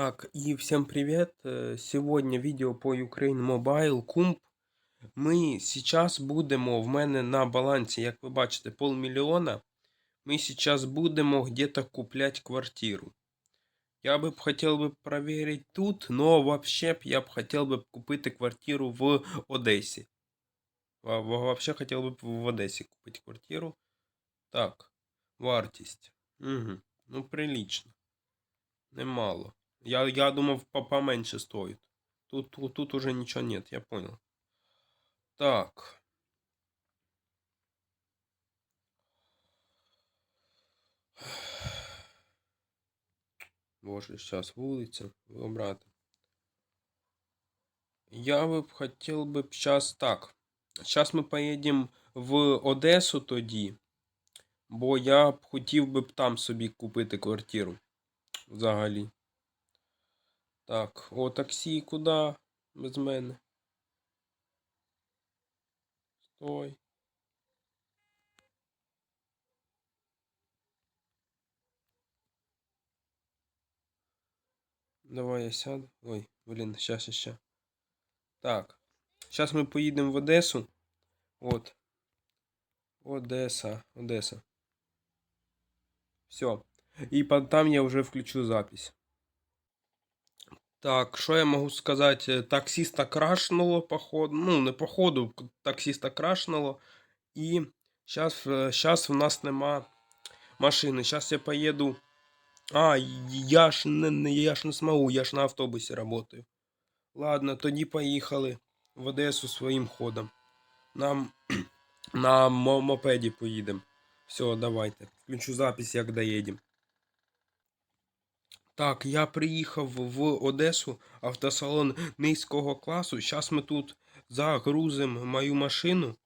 Так, и всем привет. Э, Сегодня відео по Ukraine Mobile Kump. Ми сейчас будемо, в мене на балансі, як ви бачите, полмільйона. Ми сейчас будемо где-то куплять квартиру. Я би хотів би проверить тут, но вообще я б хотів би купити квартиру в Одесі. Во- во- Вообще хотів би в Одесі купити квартиру. Так, вартість. Угу. Ну, прилично. Немало. Я, я думав, по- поменьше стоит. Тут, тут, тут уже ничего нет, я понял. Так. Боже, сейчас вулиця вибрати. Я би б хотів би б зараз так. Зараз ми поїдемо в Одесу тоді. Бо я б хотів би там собі купити квартиру. Взагалі. Так, о, таксі куди? Без мене. Стой. Давай я сяду. Ой, блін, щас, щас. Так. Зараз ми поїдемо в Одесу. От. Одеса. Одеса. Все. І там я вже включу запись. Так, що я можу сказати? Е, Таксиста крашнуло, походу. Ну, не походу, таксиста крашнуло. І зараз, зараз в нас нема машини. Зараз я поїду. А, я ж не, я ж не смогу, я ж на автобусі работаю. Ладно, тоді поїхали в Одесу своїм ходом. Нам на мопеді поїдемо. Все, давайте. Включу запись, як доїдемо. Так, я приїхав в Одесу, автосалон низького класу. Зараз ми тут загрузимо мою машину.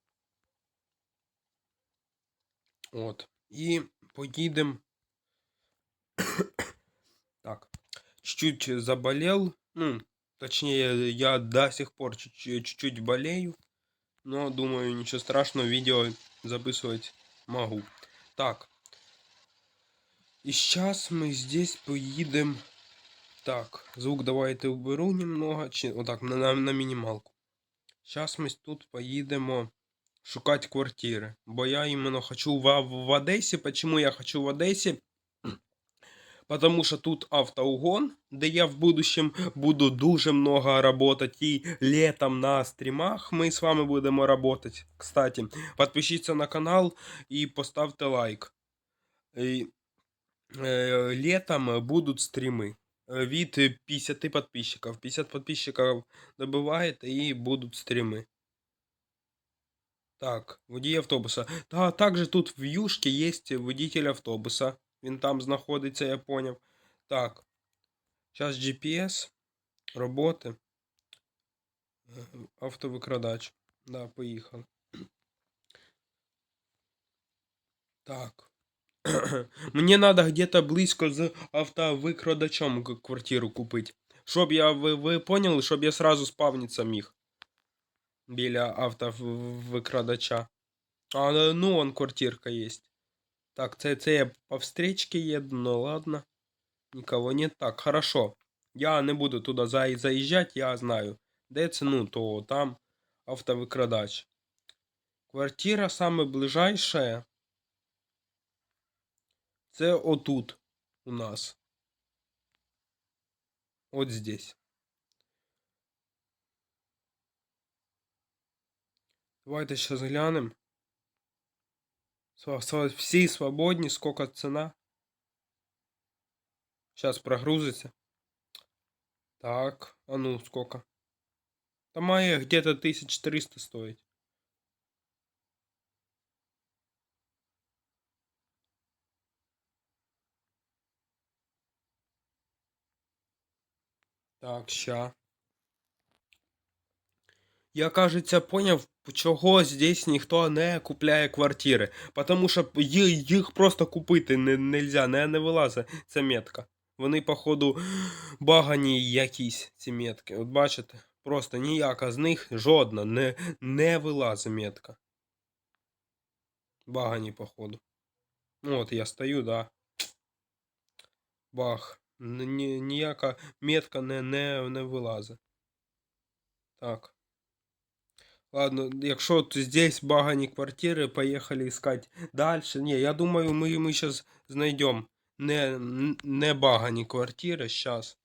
От. І поїдемо. Так. Чуть-чуть заболел. Ну, точнее, я до сих пор чуть- чуть-чуть болею. Но, думаю, ничего страшного, видео записывать могу. Так. И сейчас мы здесь поедем. Так, звук давайте уберу немного. Чи, отак, на, на, на мінімалку. Зараз ми тут поїдемо шукати квартири. Бо я іменно хочу в, в Одесі. Почему я хочу в Одесі? Потому що тут автоугон, де я в будущем буду дуже много работать. І летом на стрімах ми з вами будемо работать. Кстати, подпишіться на канал і поставте лайк. І, летом будуть стріми е, від 50 подписчиков. 50 подписчиков добиваєте і будуть стріми. Так, водій автобуса. Та також тут в Юшці є водитель автобуса. Він там знаходиться, я поняв. Так. Зараз GPS. Роботи. Е, Автовикрадач. Да, поїхали. Так. Мені треба где-то близько з автовикрадачом к- квартиру купити. Щоб я, ви, ви поняли, щоб я сразу спавнитися міг. Біля автовикрадача. А, ну, он квартирка есть. Так, це, це я по встречке еду, ну ладно. Никого нет. Так, хорошо. Я не буду туди за- заїжджати, я знаю. Де ну, то там автовикрадач. Квартира саме ближайшая. Це отут у нас. От здесь. Давайте сейчас глянем. Сва- сва- Всі свободні, сколько ціна? Сейчас прогрузится. Так, а ну сколько? Там має где-то 1300 стоить. Так, ща. Я, кажется, поняв, чого здесь ніхто не купляє квартири. Потому що їх просто купити не, нельзя, не, не вилазить ця метка. Вони, походу, багані якісь ці метки. От бачите, просто ніяка з них жодна не, не вилазить метка. Багані, походу. Ну от я стою, да. Бах. Ніяка метка не, не, не вилазить. Так. Ладно, якщо здесь багані квартири, поїхали искать дальше. Не, я думаю, ми, ми сейчас знайдем не, не багані квартири сейчас.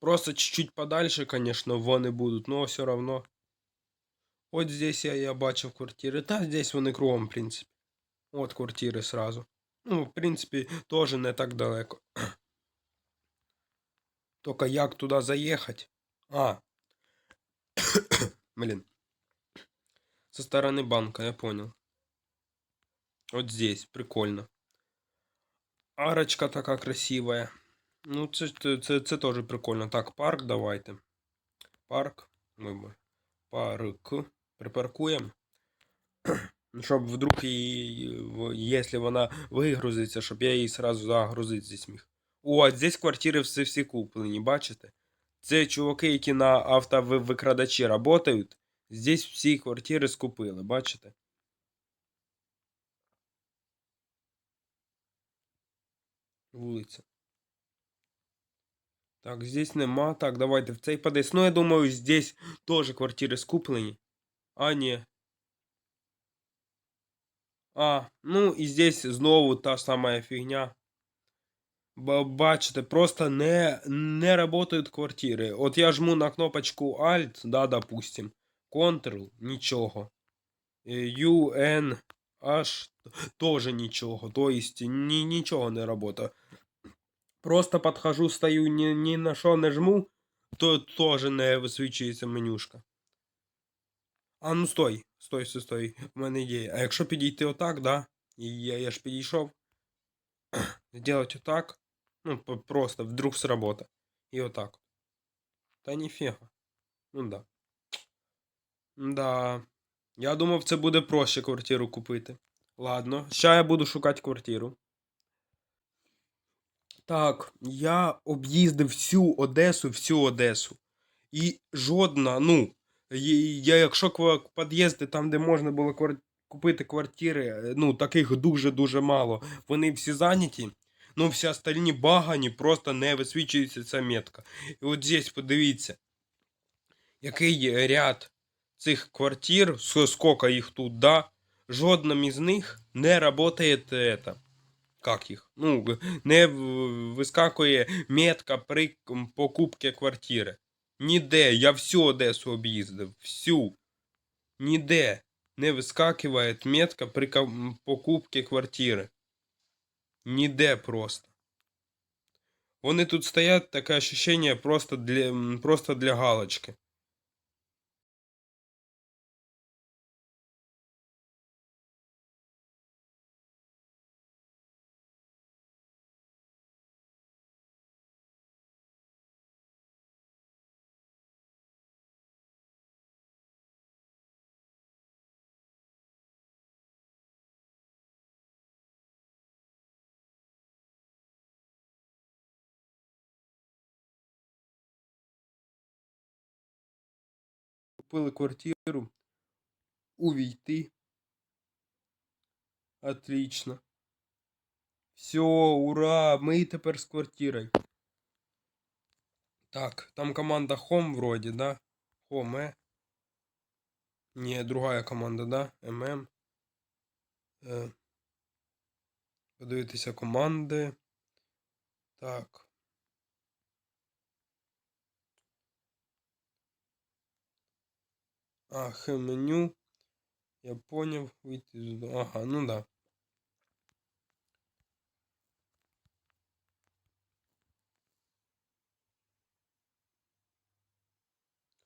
Просто чуть-чуть подальше, конечно, вони будуть, но все равно. От здесь я, я бачив квартири. Та здесь вони кругом, в принципі. От квартири сразу. Ну, в принципі, теж не так далеко. Только як туди заїхати? А. Блин. Со стороны банка, я понял. Вот здесь, прикольно. Арочка така красивая. Ну, це теж прикольно. Так, парк давайте. Парк. Вибор. Парк. Припаркуємо. Щоб вдруг її, якщо вона вигрузиться, щоб я її сразу загрузити здесь міг. О, а здесь квартири всі, всі куплені, бачите? Це чуваки, які на автовикрадачі працюють. Здесь всі квартири скупили, бачите? Вулиця. Так, здесь нема. Так, давайте в цей подесь. Ну, я думаю, здесь теж квартири скуплені. А, ні. А, ну і здесь знову та сама фігня. Ба- Бачите, просто не, не работают квартири. От я жму на кнопочку Alt, да, допустим. Ctrl, нічого. U, N, H, тоже нічого. То есть, ні, нічого не работає. Просто подхожу, стою, ні, ні на що не жму, то теж не висвічується менюшка. А ну стой, стой, стой, стой. У мене ідея. А якщо підійти отак, да? Я, я ж підійшов. Сделать отак. Ну, просто вдруг сработа. І отак. Та ніфіга. Ну да. Да. Я думав, це буде проще квартиру купити. Ладно, ща я буду шукати квартиру. Так, я об'їздив всю Одесу, всю Одесу. І жодна, ну, я якщо під'їзди там, де можна було квар- купити квартири, е, ну, таких дуже-дуже мало. Вони всі зайняті. Ну, всі остальні багані, просто не висвічується ця метка. І от здесь, подивіться, який ряд цих квартир, с- скільки їх тут, да, жодним із них не працює это, как їх, ну, не вискакує метка при м, покупці квартири. Ніде, я всю Одесу об'їздив, всю. Ніде не вискакиває метка при покупці квартири. Ніде просто. Вони тут стоять, таке ощущение просто для, просто для галочки. Купили квартиру. Увійти. Отлично. Все, ура! Ми тепер з квартирою. Так, там команда Home вроде, да? Home, э? Не, другая команда, да? ММ. Е, подивитися команди. Так. А, Х меню. Я понял. Вийти з... Ага, ну да.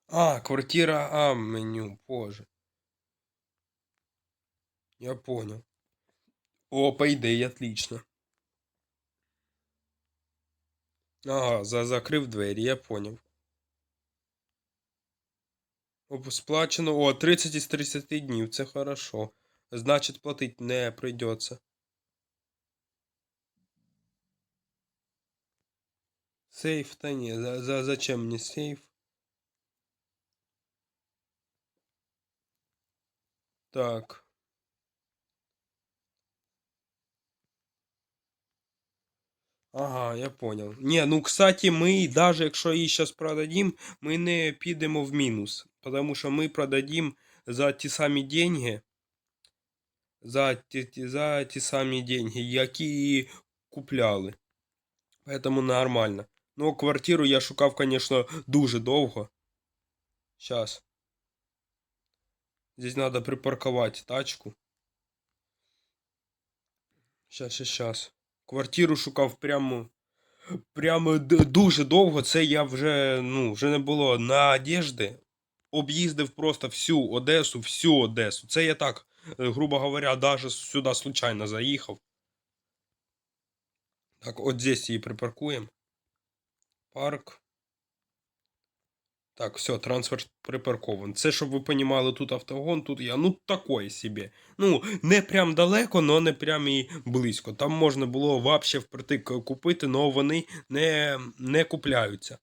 А, квартира А меню, боже. Я понял. О, по идее, отлично. Ага, за закрив двері, я понял. Сплачено. О, 30 із 30 днів, це хорошо. Значить, платить не прийдеться. Сейф, та ні, за, за, зачем мені сейф? Так. Ага, я понял. Не, ну, кстати, ми, даже якщо її зараз продадим, ми не підемо в мінус. Потому що ми продадим за ті самі деньги. За ті- за ті самі деньги, які купляли. Поэтому нормально. Ну, квартиру я шукав, конечно, дуже довго. Сейчас. Здесь надо припарковать тачку. Щас, щас, щас. Квартиру шукав прямо. Прямо дуже довго. Це я вже, ну, вже не було надіжди. Об'їздив просто всю Одесу, всю Одесу. Це я так, е, грубо говоря, даже сюди случайно заїхав. Так, от здесь її припаркуємо. Парк. Так, все, транспорт припаркован. Це, щоб ви понімали, тут автогон, тут я, ну, такое собі. Ну, не прям далеко, но не прям і близько. Там можна було вообще впритик купити, але вони не, не купляються.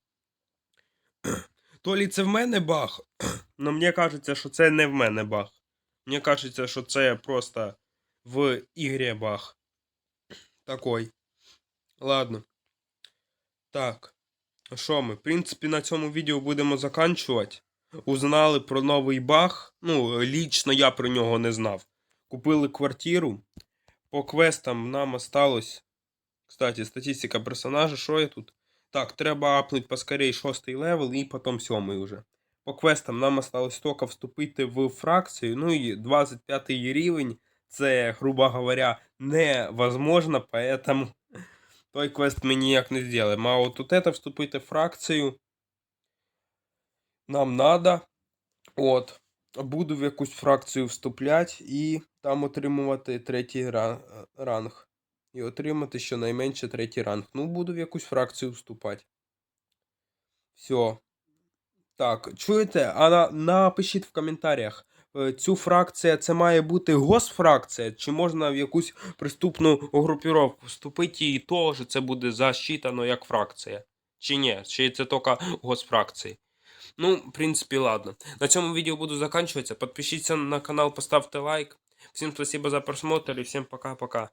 То лі це в мене баг, но мені кажеться, що це не в мене баг. Мені кажеться, що це просто в ігрі баг. Такой. Ладно. Так. Що ми? В принципі, на цьому відео будемо заканчувати. Узнали про новий баг. Ну, лічно я про нього не знав. Купили квартиру. По квестам нам осталось. Кстати, статистика персонажа, що я тут? Так, треба апнути поскорей шостий левел і потім сьомий уже. По квестам нам осталось тільки вступити в фракцію. Ну і 25 рівень. Це, грубо говоря, невозможно, поэтому той квест ми ніяк не зробимо. А от это вступити в фракцію. Нам надо. От. Буду в якусь фракцію вступляти і там отримувати третій ранг. І отримати щонайменше третій ранг. Ну, буду в якусь фракцію вступати. Все. Так, чуєте? А на, напишіть в коментарях. е, Цю фракція це має бути госфракція, чи можна в якусь приступну групіровку вступити і теж це буде засчитано як фракція. Чи ні? Чи це тільки госфракції? Ну, в принципі, ладно. На цьому відео буду заканчиваться. Подпишіться на канал, поставте лайк. Всім спасибо за просмотр і всім пока-пока.